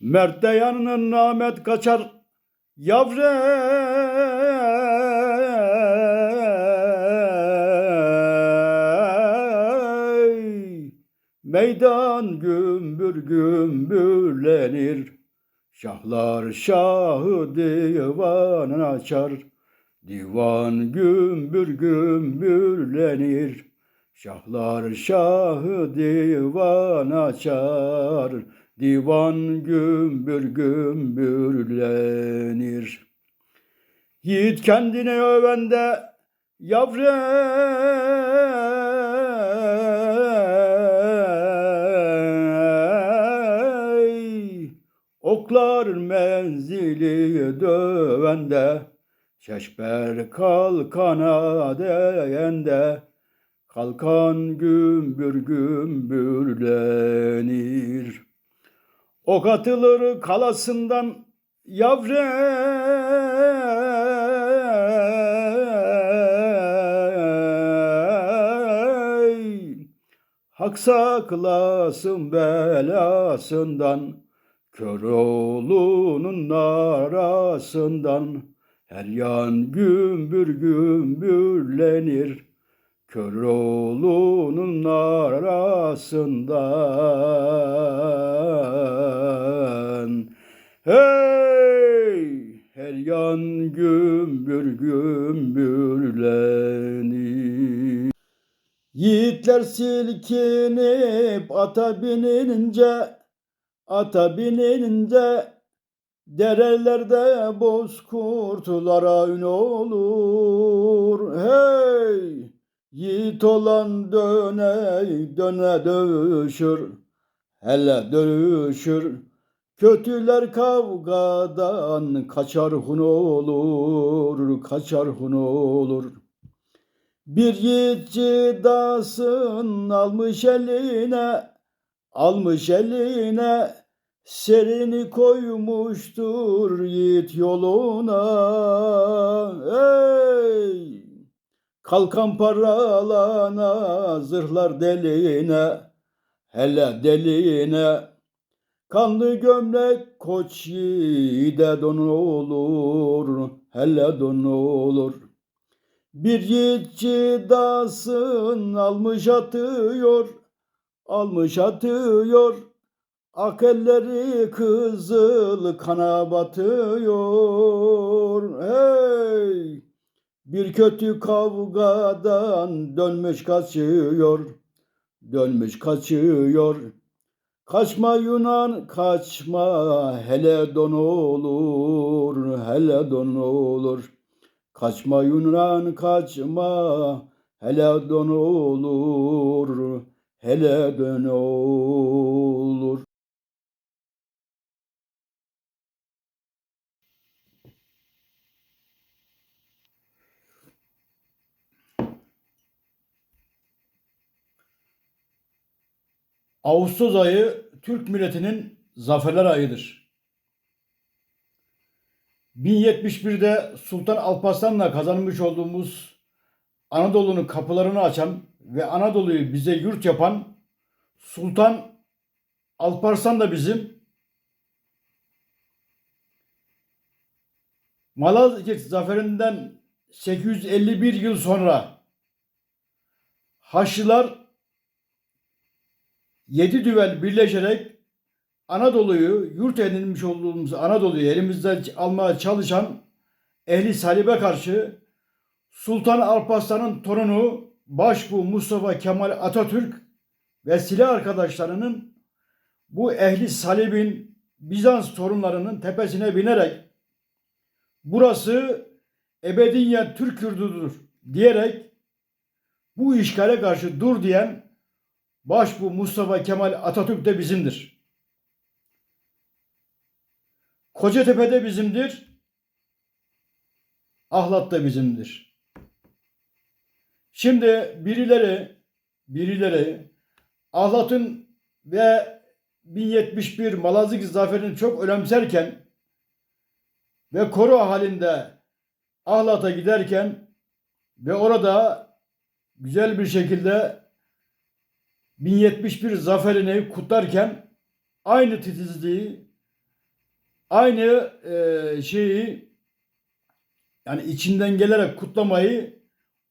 Mert de yanına namet kaçar yavrey. Meydan gümbür gümbürlenir. Şahlar şahı divan açar. Divan gümbür gümbürlenir. Şahlar şahı divan açar. Divan gümbür gümbürlenir. Yiğit kendini övende yavrey. Oklar menzili dövende Şeşber kalkana değende Kalkan gümbür gümbürlenir. Ok atılır kalasından yavrey. Hak saklasın belasından, kör oğlunun arasından. Her yan gümbür gümbürlenir, kör oğlunun arasından. Hey! Her yan gümbür gümbürlenir. Yiğitler silkinip ata binince, ata binince derelerde bozkurtlara ün olur. Yiğit olan döne döne dövüşür, hele dövüşür. Kötüler kavgadan kaçar hun olur, kaçar hun olur. Bir yiğitçi dasın almış eline, almış eline, serini koymuştur yiğit yoluna. Ey! Kalkan paralana, zırhlar deline, hele deline. Kanlı gömlek koç yiğide don olur, hele don olur. Bir yiğitçi dasın almış atıyor, almış atıyor. Ak elleri kızıl kana batıyor. Hey! Bir kötü kavgadan dönmüş kaçıyor, dönmüş kaçıyor. Kaçma Yunan kaçma hele don olur, hele don olur. Kaçma Yunan kaçma hele don olur, hele don olur. Ağustos ayı Türk milletinin zaferler ayıdır. 1071'de Sultan Alparslan'la kazanmış olduğumuz Anadolu'nun kapılarını açan ve Anadolu'yu bize yurt yapan Sultan Alparslan da bizim Malazgirt zaferinden 851 yıl sonra Haçlılar yedi düvel birleşerek Anadolu'yu, yurt edinmiş olduğumuz Anadolu'yu elimizden almaya çalışan ehli salibe karşı Sultan Alparslan'ın torunu Başbuğ Mustafa Kemal Atatürk ve silah arkadaşlarının bu ehli salibin Bizans torunlarının tepesine binerek burası ebediyen Türk yurdudur diyerek bu işgale karşı dur diyen Başbu Mustafa Kemal Atatürk de bizimdir. Kocatepe de bizimdir. Ahlat da bizimdir. Şimdi birileri birileri Ahlat'ın ve 1071 Malazgirt zaferini çok önemserken ve koru halinde Ahlat'a giderken ve orada güzel bir şekilde 1071 zaferini kutlarken aynı titizliği, aynı e, şeyi yani içinden gelerek kutlamayı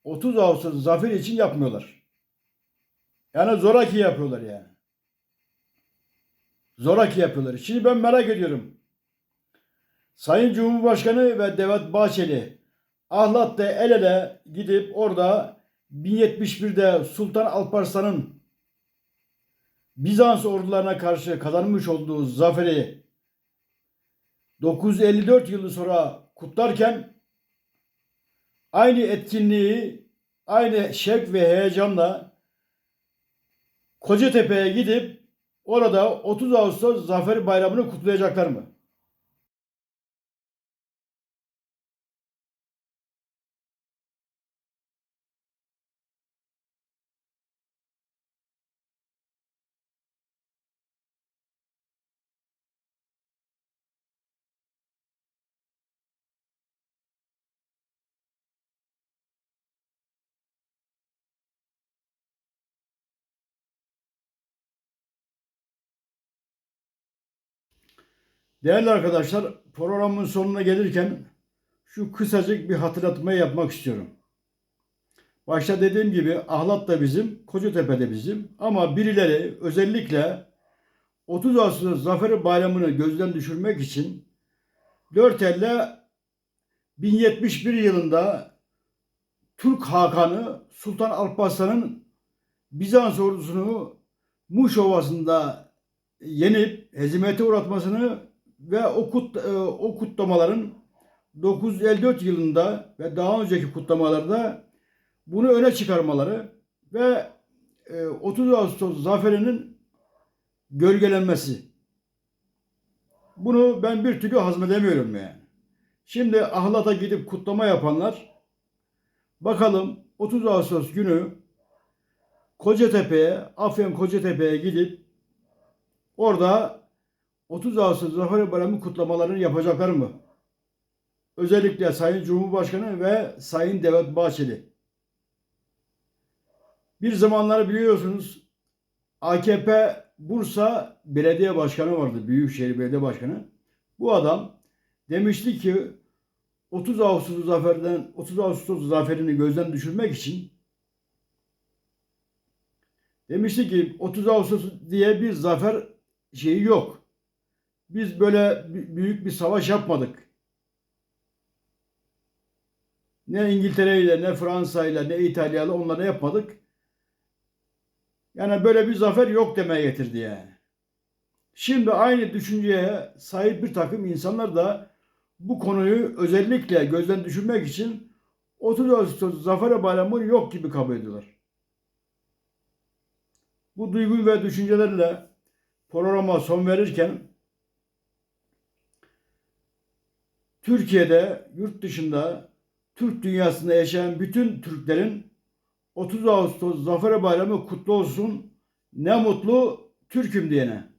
30 Ağustos zafer için yapmıyorlar. Yani zoraki yapıyorlar yani. Zoraki yapıyorlar. Şimdi ben merak ediyorum. Sayın Cumhurbaşkanı ve Devlet Bahçeli Ahlat'ta el ele gidip orada 1071'de Sultan Alparslan'ın Bizans ordularına karşı kazanmış olduğu zaferi 954 yılı sonra kutlarken aynı etkinliği aynı şevk ve heyecanla Kocatepe'ye gidip orada 30 Ağustos Zafer Bayramı'nı kutlayacaklar mı? Değerli arkadaşlar, programın sonuna gelirken şu kısacık bir hatırlatma yapmak istiyorum. Başta dediğim gibi Ahlat da bizim, Kocatepe de bizim ama birileri özellikle 30 Ağustos Zafer Bayramı'nı gözden düşürmek için 4 elle 1071 yılında Türk Hakanı Sultan Alparslan'ın Bizans ordusunu Muş Ovası'nda yenip hezimete uğratmasını ve o, kut, e, o kutlamaların 954 yılında ve daha önceki kutlamalarda bunu öne çıkarmaları ve e, 30 Ağustos zaferinin gölgelenmesi. Bunu ben bir türlü hazmedemiyorum yani. Şimdi Ahlat'a gidip kutlama yapanlar bakalım 30 Ağustos günü Kocatepe'ye, Afyon Kocatepe'ye gidip orada 30 Ağustos Zafer Bayramı kutlamalarını yapacaklar mı? Özellikle Sayın Cumhurbaşkanı ve Sayın Devlet Bahçeli. Bir zamanlar biliyorsunuz AKP Bursa Belediye Başkanı vardı. Büyükşehir Belediye Başkanı. Bu adam demişti ki 30 Ağustos zaferden 30 Ağustos zaferini gözden düşürmek için demişti ki 30 Ağustos diye bir zafer şeyi yok. Biz böyle büyük bir savaş yapmadık. Ne İngiltere ile ne Fransa ile ne İtalya ile onlara yapmadık. Yani böyle bir zafer yok demeye getirdi yani. Şimdi aynı düşünceye sahip bir takım insanlar da bu konuyu özellikle gözden düşürmek için 30 Ağustos Zafer Bayramı yok gibi kabul ediyorlar. Bu duygu ve düşüncelerle programa son verirken Türkiye'de, yurt dışında, Türk dünyasında yaşayan bütün Türklerin 30 Ağustos Zafer Bayramı kutlu olsun. Ne mutlu Türk'üm diyene.